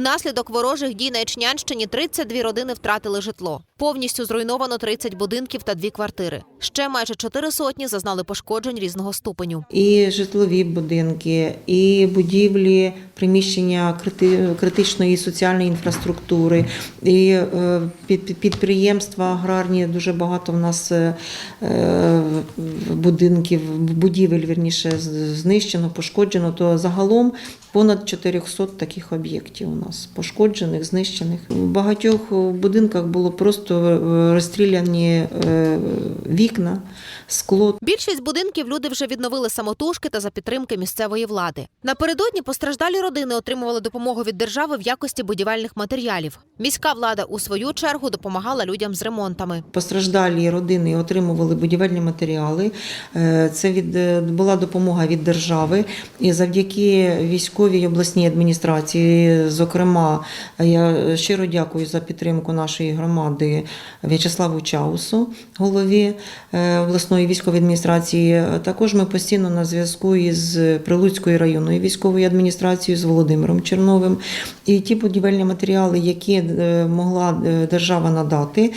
Внаслідок ворожих дій на Ічнянщині 32 родини втратили житло. Повністю зруйновано 30 будинків та дві квартири. Ще майже чотири сотні зазнали пошкоджень різного ступеню. і житлові будинки, і будівлі, приміщення крити- критичної соціальної інфраструктури, і е, під- під- підприємства аграрні. Дуже багато в нас е, будинків, будівель вірніше знищено, пошкоджено. То загалом понад 400 таких об'єктів у нас пошкоджених, знищених. У багатьох будинках було просто е, розстріляні е, вікна, скло. Більшість будинків люди вже відновили самотужки та за підтримки місцевої влади. Напередодні постраждалі родини отримували допомогу від держави в якості будівельних матеріалів. Міська влада у свою чергу допомагала людям з ремонтами. Постраждалі родини отримували будівельні матеріали. Е, Це від е, була допомога від держави. І завдяки військовій обласній адміністрації, зокрема, я щиро дякую за підтримку нашої громади В'ячеславу Чаусу, голові е, обласної військової адміністрації. Також ми постійно на зв'язку із Прилуцькою районною військовою адміністрацією з Володимиром Черновим. І ті будівельні матеріали, які е, могла е, держава надати,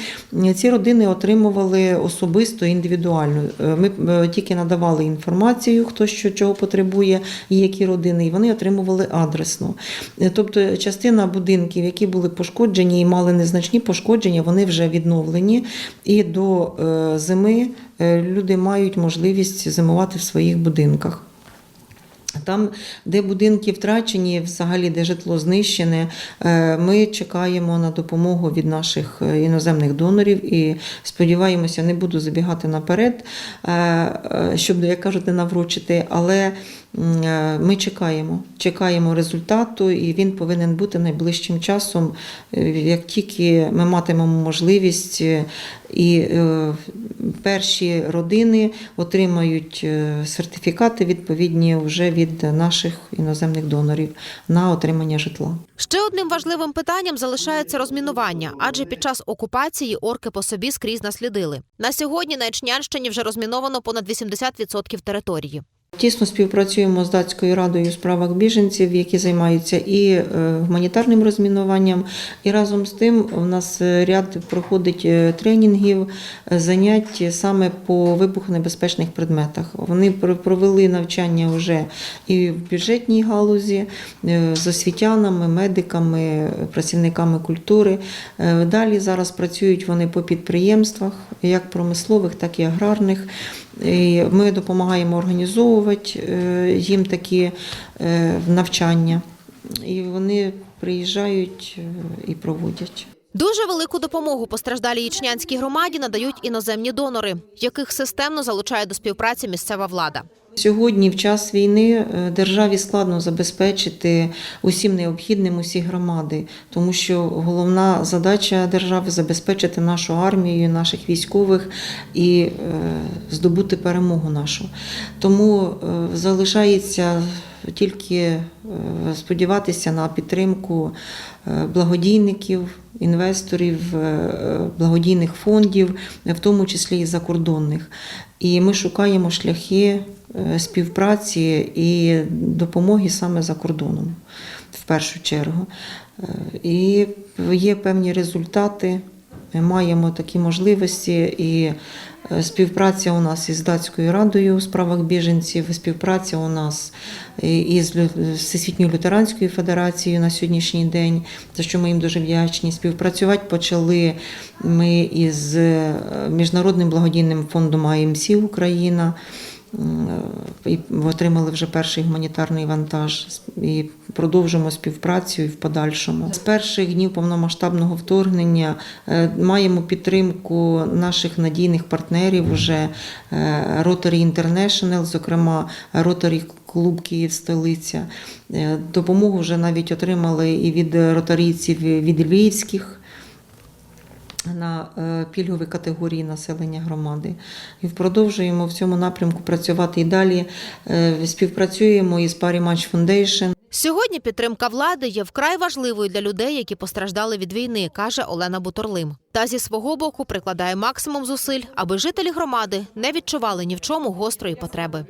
ці родини отримували особисто індивідуально. Ми тільки надавали інформацію, хто що чого потребує, і які родини, і вони отримували адресно. Е, Тобто, частина будинків, які були пошкоджені і мали незначні пошкодження, вони вже відновлені. І до е, зими е, люди мають можливість зимувати в своїх будинках. Там, де будинки втрачені, взагалі де житло знищене, ми чекаємо на допомогу від наших іноземних донорів і сподіваємося, не буду забігати наперед, щоб, як кажете, наврочити, але ми чекаємо, чекаємо результату, і він повинен бути найближчим часом, е, як тільки ми матимемо можливість, е, і е, перші родини отримають е, сертифікати відповідні вже від наших іноземних донорів на отримання житла. Ще одним важливим питанням залишається розмінування, адже під час окупації орки по собі скрізь наслідили. На сьогодні на Ічнянщині вже розміновано понад 80% території. Тісно співпрацюємо з датською радою у справах біженців, які займаються і е, гуманітарним розмінуванням. І разом з тим у нас е, ряд проходить е, тренінгів, занять саме по вибухонебезпечних предметах. Вони провели навчання вже і в бюджетній галузі з освітянами, медиками, працівниками культури. Далі зараз працюють вони по підприємствах, як промислових, так і аграрних. Ми допомагаємо організовувати е, їм такі е, навчання. І вони приїжджають е, і проводять. Дуже велику допомогу постраждалій ічнянській громаді надають іноземні донори, яких системно залучає до співпраці місцева влада. Сьогодні, в час війни, е, державі складно забезпечити усім необхідним усі громади, тому що головна задача держави забезпечити нашу армію, наших військових і е, здобути перемогу нашу. Тому е, залишається тільки е, сподіватися на підтримку е, благодійників, інвесторів, е, благодійних фондів, в тому числі і закордонних. І ми шукаємо шляхи співпраці і допомоги саме за кордоном в першу чергу. І є певні результати. Ми маємо такі можливості, і е, співпраця у нас із датською радою у справах біженців, співпраця у нас із Всесвітньою лютеранською федерацією на сьогоднішній день, за що ми їм дуже вдячні. Співпрацювати почали ми із е, міжнародним благодійним фондом АМС Україна. М, І отримали вже перший гуманітарний вантаж і продовжимо співпрацю і в подальшому. З перших днів повномасштабного вторгнення е, маємо підтримку наших надійних партнерів. Уже е, Rotary International, зокрема Rotary Клуб Київ столиця. Е, Допомогу вже навіть отримали і від ротарійців від львівських на е, пільгові категорії населення громади. І продовжуємо в цьому напрямку працювати і далі. Е, Співпрацюємо із Парі Матч Foundation. Сьогодні підтримка влади є вкрай важливою для людей, які постраждали від війни, каже Олена Буторлим. Та зі свого боку прикладає максимум зусиль, аби жителі громади не відчували ні в чому гострої потреби.